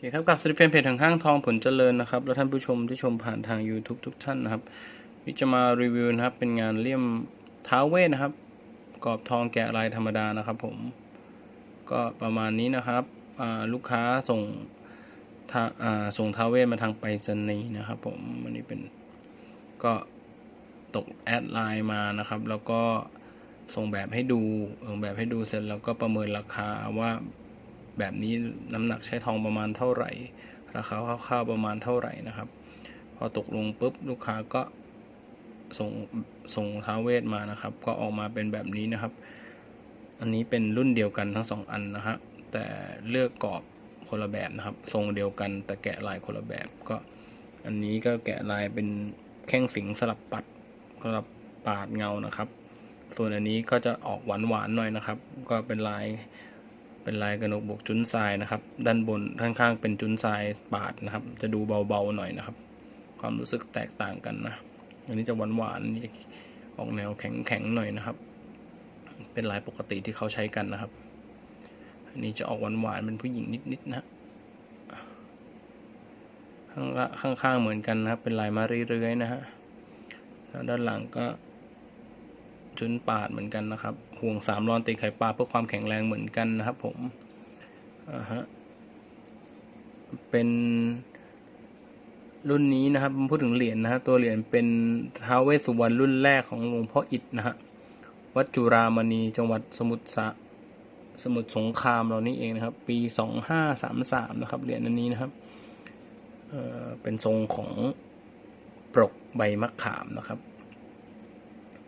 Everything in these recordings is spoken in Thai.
เคครับกับสตรีฟนเพจทางห้างทองผลเจริญนะครับ และท่านผู้ชมที่ชมผ่านทาง YouTube ทุกท่านนะครับวิจะมารีวิวนะครับ เป็นงานเลี่ยมท้าเวทนะครับ กรอบทองแกะลายธรรมดานะครับ ผมก็ประมาณนี้นะครับลูกค้าส่งส่งท้าเวทมาทางไปรษณีย์นะครับ ผมอันนี้เป็นก็ตกแอดไลน์มานะครับ แล้วก็ส่งแบบให้ดูส่งแบบให้ดูเสร็จแล้วก็ประเมินราคาว่า แบบนี้น้ำหนักใช้ทองประมาณเท่าไหร่ ราคาคร่าวๆประมาณเท่าไหร่นะครับ พอตกลงปุ๊บลูกค้าก็ส่งส่งท้าเวทมานะครับ ก็ออกมาเป็นแบบนี้นะครับ อันนี้เป็นรุ่นเดียวกันทั้งสองอันนะฮะแต่เลือกกรอบคนละแบบนะครับ ทรงเดียวกันแต่แกะลายคนละแบบก็ อันนี้ก็แกะลายเป็นแข้งสิงสลับปัดสลับปาดเงานะครับ ส่วนอันนี้ก็จะออกหวานๆหน่อยนะครับ ก็เป็นลาย เป็นลายกระหนกบวกจุนทรายนะครับ ด้านบนข้างๆเป็นจุนทรายปาดนะครับ จะดูเบาๆหน่อยนะครับ ความรู้สึกแตกต่างกันนะอันนี้จะหวานๆนนี้จะออกแนวแข็งๆหน่อยนะครับ เป็นลายปกติที่เขาใช้กันนะครับ อันนี้จะออกหวานๆเป็นผู้หญิงนิดๆนะฮะข้างละข้างๆเหมือนกันนะครับ เป็นลายมาเรื่อยๆนะฮะแล้วด้านหลังก็ จุนปาดเหมือนกันนะครับ ห่วงสามรอนตีไข่ปลาเพื่อความแข็งแรงเหมือนกันนะครับ ผมอ่าฮะเป็นรุ่นนี้นะครับพูดถึงเหรียญนะฮะตัวเหรียญเป็นท้าวเวสสุวรรณรุ่นแรกของหลวงพ่ออิฐนะฮะวัดจุรามณีจังหวัดสมุทรสาสมุทรสงครามเรานี่เองนะครับ ปีสองห้าสามสามนะครับเหรียญอันนี้นะครับเอ่อเป็นทรงของปรกใบมะขามนะครับ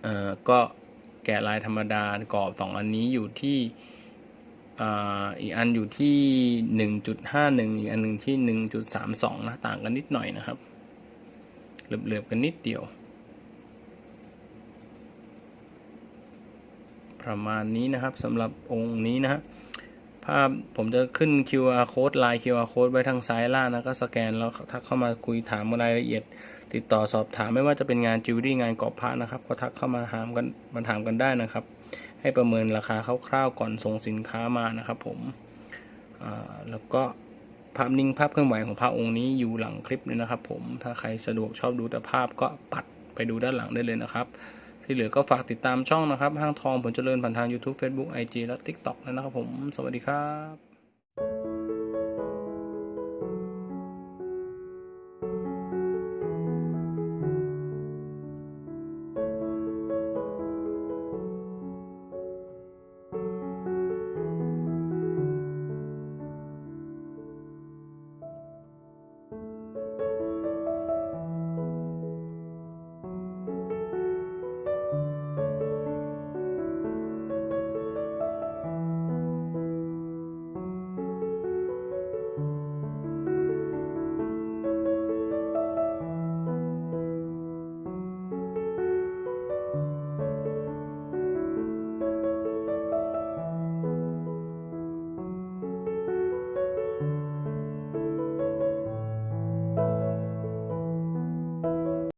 เอ่อก็ แกะลายธรรมดากรอบสองอันนี้อยู่ที่อีกอันอยู่ที่หนึ่งจุดห้าหนึ่งอีกอันหนึ่งที่หนึ่งจุดสามสองนะ ต่างกันนิดหน่อยนะครับ เหลือบๆกันนิดเดียว ประมาณนี้นะครับสำหรับองค์นี้นะครับ ภาพผมจะขึ้น QR code ไลน์ QR code ไว้ทางซ้ายล่างนะก็สแกนแล้วทักเข้ามาคุยถามรายละเอียด ติดต่อสอบถามไม่ว่าจะเป็นงานจิวเวลรี่งานกอบพระนะครับ ก็ทักเข้ามาถามกันมาถามกันได้นะครับ ให้ประเมินราคาคร่าวๆก่อนส่งสินค้ามานะครับ ผมแล้วก็ภาพนิ่งภาพเคลื่อนไหวของพระองค์นี้อยู่หลังคลิปเลยนะครับ ผมถ้าใครสะดวกชอบดูแต่ภาพก็ปัดไปดูด้านหลังได้เลยนะครับ ที่เหลือก็ฝากติดตามช่องนะครับ ห้างทองผลเจริญผ่านทาง YouTube Facebook IG และ TikTok นะครับผม สวัสดีครับ